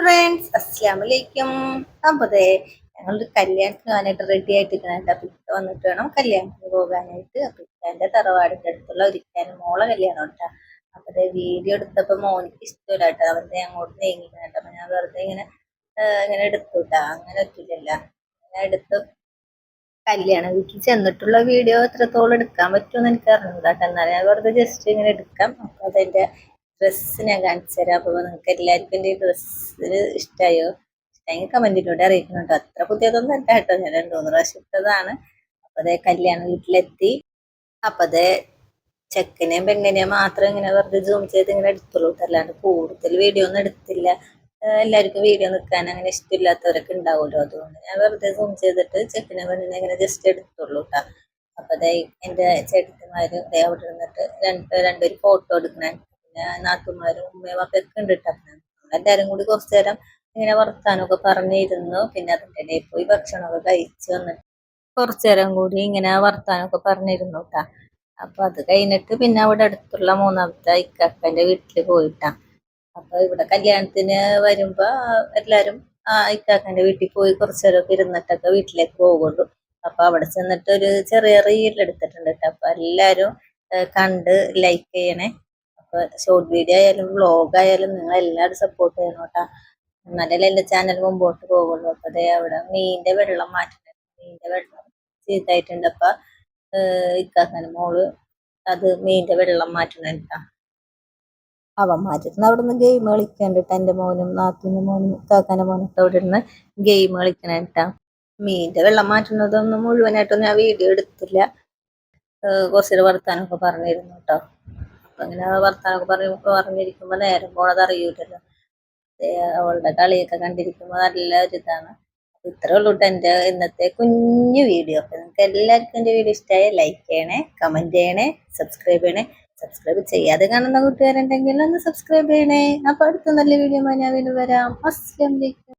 Friends അസ്സാം വലൈക്കും അപ്പോൾ ദേ ഞങ്ങളൊരു കല്യാണത്തിന് പോകാനായിട്ട് റെഡി ആയിട്ട് നിൽക്കണായിട്ട് അപ്പം ഇക്ക വന്നിട്ട് വേണം കല്യാണത്തിന് പോകാനായിട്ട്. അപ്പം ഇക്കാന്റെ തറവാടിന്റെ അടുത്തുള്ള ഒരു ഇക്കാന്റെ മോളെ കല്യാണം ഉണ്ടാ അപ്പോൾ ദേ വീഡിയോ എടുത്തപ്പോൾ മോനിക്ക് ഇഷ്ടമില്ല കേട്ടോ. അവന്റെ അങ്ങോട്ട് നീങ്ങിക്കണേട്ടോ അപ്പം ഞാൻ വെറുതെ ഇങ്ങനെ ഇങ്ങനെ എടുത്തു കേട്ടോ. അങ്ങനെ ഒറ്റില്ല അങ്ങനെ എടുത്ത് കല്യാണ വീട്ടിൽ ചെന്നിട്ടുള്ള വീഡിയോ എത്രത്തോളം എടുക്കാൻ പറ്റുമെന്ന് എനിക്ക് അറിഞ്ഞൂടാ കേട്ടോ. എന്നാലും ഞാൻ വെറുതെ ജസ്റ്റ് ഇങ്ങനെ എടുക്കാം. അപ്പോൾ അതെന്റെ ഡ്രസ്സ് ഞാൻ കാണിച്ചു തരാം. അപ്പോൾ നിങ്ങൾക്ക് എല്ലാവർക്കും എന്റെ ഡ്രസ്സ് ഇഷ്ടമായോ ഇഷ്ടമെങ്കിൽ കമന്റിലൂടെ അറിയിക്കുന്നുണ്ട്. അത്ര പുതിയതൊന്നും അല്ല കേട്ടോ. ഞാൻ രണ്ട് മൂന്ന് പ്രാവശ്യം ഇട്ടതാണ്. അപ്പോൾ അതേ കല്യാണ വീട്ടിലെത്തി. അപ്പോൾ അതേ ചെക്കനെയും പെങ്ങനെയും മാത്രം ഇങ്ങനെ വെറുതെ ജൂം ചെയ്ത് ഇങ്ങനെ എടുത്തുള്ളൂ. അല്ലാണ്ട് കൂടുതൽ വീഡിയോ ഒന്നും എടുത്തില്ല. എല്ലാവർക്കും വീഡിയോ നിൽക്കാൻ അങ്ങനെ ഇഷ്ടമില്ലാത്തവരൊക്കെ ഉണ്ടാവുമല്ലോ. അതുകൊണ്ട് ഞാൻ വെറുതെ സൂം ചെയ്തിട്ട് ചെക്കനെ പെണ്ണിനെ ഇങ്ങനെ ജസ്റ്റ് എടുത്തുള്ളൂ കേട്ടോ അപ്പൊ അതേ എന്റെ ചേട്ടന്മാര് അവിടെ ഇരുന്നിട്ട് രണ്ട് രണ്ടുപേരും ഫോട്ടോ എടുക്കണേ. നാത്തുമാരും ഉമ്മയും ഒക്കെ ഉണ്ട് കേട്ടോ. എല്ലാവരും കൂടി കുറച്ചു നേരം ഇങ്ങനെ വർത്താനമൊക്കെ പറഞ്ഞിരുന്നു. പിന്നെ അതിന്റെ ഇടയിൽ പോയി ഭക്ഷണമൊക്കെ കഴിച്ച് വന്നിട്ട് കുറച്ചു നേരം കൂടി ഇങ്ങനെ വർത്താനമൊക്കെ പറഞ്ഞിരുന്നു കേട്ടാ. അപ്പൊ അത് കഴിഞ്ഞിട്ട് പിന്നെ അവിടെ അടുത്തുള്ള മൂന്നാമത്തെ ഇക്കാക്കന്റെ വീട്ടിൽ പോയിട്ടാ. അപ്പൊ ഇവിടെ കല്യാണത്തിന് വരുമ്പോ എല്ലാരും ഇക്കാക്കന്റെ വീട്ടിൽ പോയി കുറച്ചു നേരമൊക്കെ ഇരുന്നിട്ടൊക്കെ വീട്ടിലേക്ക് പോകുള്ളൂ. അപ്പൊ അവിടെ ചെന്നിട്ട് ഒരു ചെറിയ റീൽ എടുത്തിട്ടുണ്ട് കേട്ടോ. അപ്പൊ എല്ലാരും കണ്ട് ലൈക്ക് ചെയ്യണേ. അപ്പൊ ഷോർട്ട് വീഡിയോ ആയാലും വ്ളോഗ് ആയാലും നിങ്ങൾ എല്ലാവരും സപ്പോർട്ട് ചെയ്യണം കേട്ടോ എന്നാലല്ലേ എന്റെ ചാനൽ മുമ്പോട്ട് പോകുള്ളൂ. അപ്പൊ അതേ അവിടെ മീനിന്റെ വെള്ളം മാറ്റിട്ടുണ്ട്. മീനിന്റെ വെള്ളം ചീത്തായിട്ടുണ്ട്. അപ്പൊ ഇക്കാസന മോൾ അത് മീനിന്റെ വെള്ളം മാറ്റണം കേട്ടാ അവൻ മാറ്റിട്ട് അവിടെ നിന്ന് ഗെയിം കളിക്കണ്ടിട്ട് എന്റെ മോനും നാത്തിന്റെ മോനും ഇക്കാക്കാന്റെ മോനൊക്കെ അവിടെ ഇരുന്ന് ഗെയിം കളിക്കണ കേട്ടാ മീനിന്റെ വെള്ളം മാറ്റുന്നതൊന്നും മുഴുവനായിട്ടൊന്നും ഞാൻ വീഡിയോ എടുത്തില്ല. കുറച്ചൊരു വർത്താനൊക്കെ പറഞ്ഞിരുന്നു കേട്ടോ അപ്പൊ അങ്ങനെ വർത്താനൊക്കെ പറഞ്ഞു പറഞ്ഞിരിക്കുമ്പോ നേരം പോണത് അറിയൂലല്ലോ അവളുടെ കളിയൊക്കെ കണ്ടിരിക്കുമ്പോ നല്ല ഒരു ഇതാണ്. ഇത്രേ ഉള്ളൂ എന്റെ ഇന്നത്തെ കുഞ്ഞു വീഡിയോ. അപ്പൊ നിങ്ങൾക്ക് എല്ലാവർക്കും എന്റെ വീഡിയോ ഇഷ്ടമായ ലൈക്ക് ചെയ്യണേ കമന്റ് ചെയ്യണേ സബ്സ്ക്രൈബ് ചെയ്യണേ. സബ്സ്ക്രൈബ് ചെയ്യാതെ കാണുന്ന കൂട്ടുകാരുണ്ടെങ്കിൽ ഒന്ന് സബ്സ്ക്രൈബ് ചെയ്യണേ. അപ്പൊ അടുത്ത നല്ല വീഡിയോ ഞാൻ വീണ്ടും വരാം. അസ്ലാം അലൈക്കും.